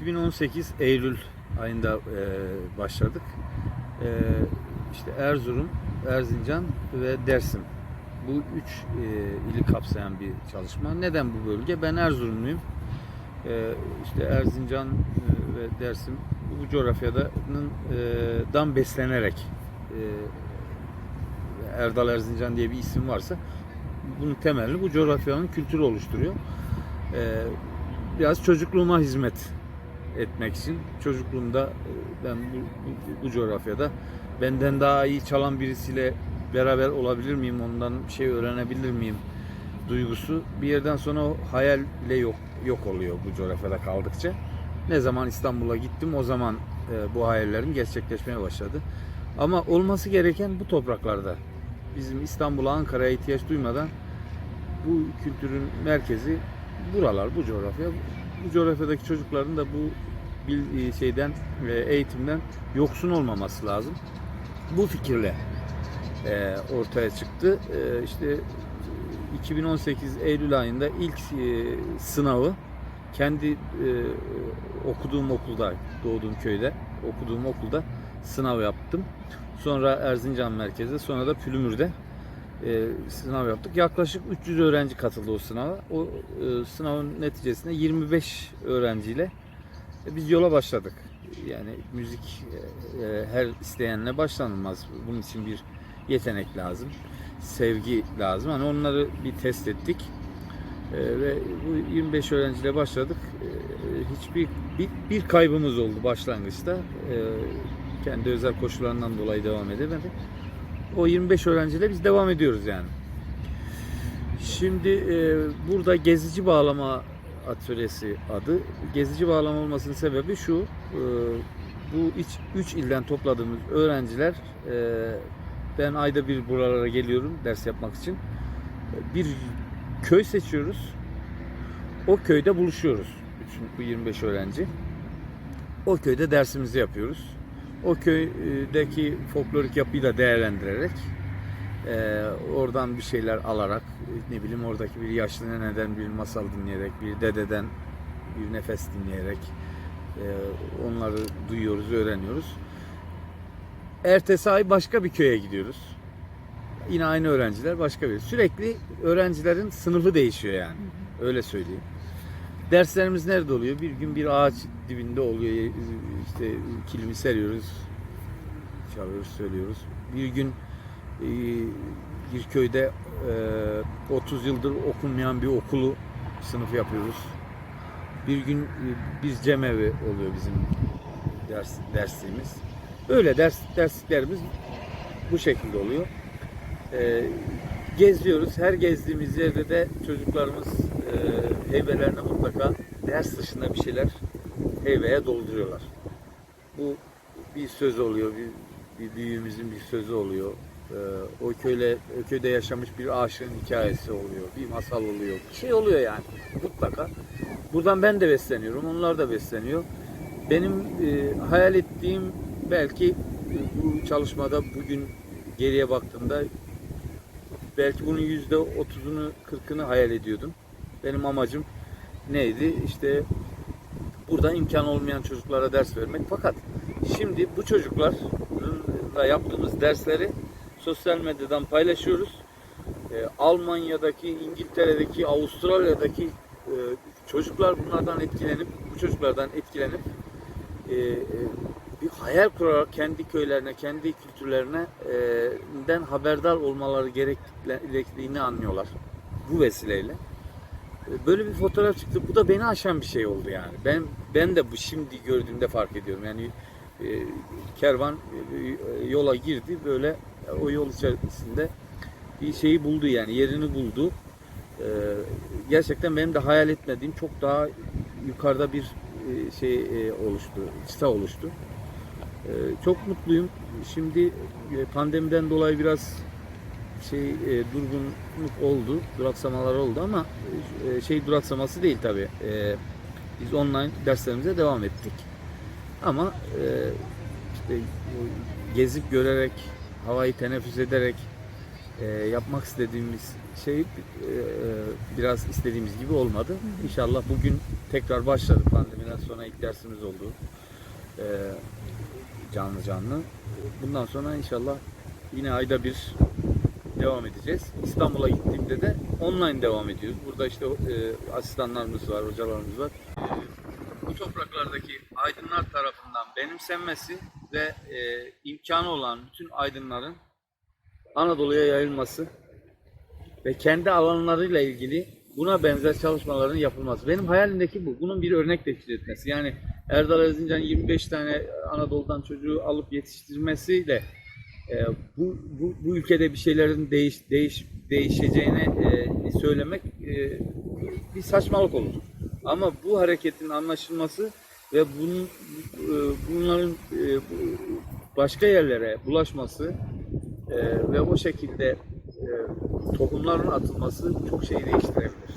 2018 Eylül ayında e, başladık. E, işte Erzurum, Erzincan ve Dersim. Bu üç e, ili kapsayan bir çalışma. Neden bu bölge? Ben Erzurumluyum. E, işte Erzincan e, ve Dersim bu coğrafyadan e, dan beslenerek e, Erdal Erzincan diye bir isim varsa bunun temelini bu coğrafyanın kültürü oluşturuyor. E, biraz çocukluğuma hizmet etmek için çocukluğumda e, ben bu, bu, bu coğrafyada benden daha iyi çalan birisiyle beraber olabilir miyim ondan şey öğrenebilir miyim duygusu bir yerden sonra o hayalle yok yok oluyor bu coğrafyada kaldıkça. Ne zaman İstanbul'a gittim o zaman e, bu hayallerim gerçekleşmeye başladı. Ama olması gereken bu topraklarda. Bizim İstanbul'a, Ankara'ya ihtiyaç duymadan bu kültürün merkezi buralar, bu coğrafya. Bu coğrafyadaki çocukların da bu bil- şeyden e, eğitimden yoksun olmaması lazım. Bu fikirle e, ortaya çıktı. E, işte 2018 Eylül ayında ilk e, sınavı kendi e, okuduğum okulda, doğduğum köyde okuduğum okulda sınav yaptım. Sonra Erzincan merkezde, sonra da Pülümür'de e, sınav yaptık. Yaklaşık 300 öğrenci katıldı o sınava. O e, sınavın neticesinde 25 öğrenciyle e, biz yola başladık. Yani müzik e, e, her isteyenle başlanılmaz. Bunun için bir yetenek lazım, sevgi lazım. Hani onları bir test ettik. E, ve bu 25 öğrenciyle başladık. E, hiçbir bir, bir kaybımız oldu başlangıçta. E, kendi özel koşullarından dolayı devam edemedi. O 25 öğrenciyle biz devam ediyoruz yani. Şimdi e, burada gezici bağlama atölyesi adı. Gezici bağlama olmasının sebebi şu. e, bu 3 ilden topladığımız öğrenciler e, ben ayda bir buralara geliyorum ders yapmak için. Bir köy seçiyoruz. O köyde buluşuyoruz. Bütün bu 25 öğrenci. O köyde dersimizi yapıyoruz. O köydeki folklorik yapıyı da değerlendirerek e, oradan bir şeyler alarak ne bileyim oradaki bir yaşlı neneden bir masal dinleyerek bir dededen bir nefes dinleyerek e, onları duyuyoruz, öğreniyoruz. Ertesi ay başka bir köye gidiyoruz. Yine aynı öğrenciler başka bir. Sürekli öğrencilerin sınıfı değişiyor yani. Öyle söyleyeyim. Derslerimiz nerede oluyor? Bir gün bir ağaç dibinde oluyor. İşte kilimi seriyoruz. Çalıyoruz, söylüyoruz. Bir gün e, bir köyde e, 30 yıldır okunmayan bir okulu sınıf yapıyoruz. Bir gün e, biz cemevi oluyor bizim ders dersliğimiz. Öyle ders dersliklerimiz bu şekilde oluyor. E, geziyoruz. Her gezdiğimiz yerde de çocuklarımız e, mutlaka ders dışında bir şeyler heybeye dolduruyorlar. Bu bir söz oluyor, bir, bir büyüğümüzün bir sözü oluyor. E, o köyle o köyde yaşamış bir aşığın hikayesi oluyor, bir masal oluyor, bir şey oluyor yani mutlaka. Buradan ben de besleniyorum, onlar da besleniyor. Benim e, hayal ettiğim belki e, bu çalışmada bugün geriye baktığımda belki bunun yüzde otuzunu, kırkını hayal ediyordum. Benim amacım neydi? İşte burada imkan olmayan çocuklara ders vermek. Fakat şimdi bu çocuklarla yaptığımız dersleri sosyal medyadan paylaşıyoruz. Ee, Almanya'daki, İngiltere'deki, Avustralya'daki e, çocuklar bunlardan etkilenip, bu çocuklardan etkilenip e, e, bir hayal kurarak kendi köylerine, kendi kültürlerine e, haberdar olmaları gerektiğini anlıyorlar bu vesileyle. Böyle bir fotoğraf çıktı. Bu da beni aşan bir şey oldu yani. Ben ben de bu şimdi gördüğümde fark ediyorum. Yani e, kervan e, yola girdi böyle o yol içerisinde bir şeyi buldu yani yerini buldu. E, gerçekten benim de hayal etmediğim çok daha yukarıda bir şey oluştu, çıta oluştu. Çok mutluyum. Şimdi pandemiden dolayı biraz şey e, durgunluk oldu, duraksamalar oldu ama e, şey duraksaması değil tabi. E, biz online derslerimize devam ettik. Ama e, işte gezip görerek, havayı teneffüs ederek e, yapmak istediğimiz şey e, biraz istediğimiz gibi olmadı. İnşallah bugün tekrar başladı. Pandemiden sonra ilk dersimiz oldu. E, canlı canlı. Bundan sonra inşallah yine ayda bir devam edeceğiz. İstanbul'a gittiğimde de online devam ediyoruz. Burada işte e, asistanlarımız var, hocalarımız var. Bu topraklardaki aydınlar tarafından benimsenmesi ve e, imkanı olan bütün aydınların Anadolu'ya yayılması ve kendi alanlarıyla ilgili buna benzer çalışmaların yapılması. Benim hayalimdeki bu. Bunun bir örnek teşkil etmesi. Yani Erdal Erzincan 25 tane Anadolu'dan çocuğu alıp yetiştirmesiyle e, bu, bu, bu ülkede bir şeylerin değiş, değiş, değişeceğini e, söylemek e, bir saçmalık olur. Ama bu hareketin anlaşılması ve bunun e, bunların e, başka yerlere bulaşması e, ve o şekilde e, tohumların atılması çok şeyi değiştirebilir.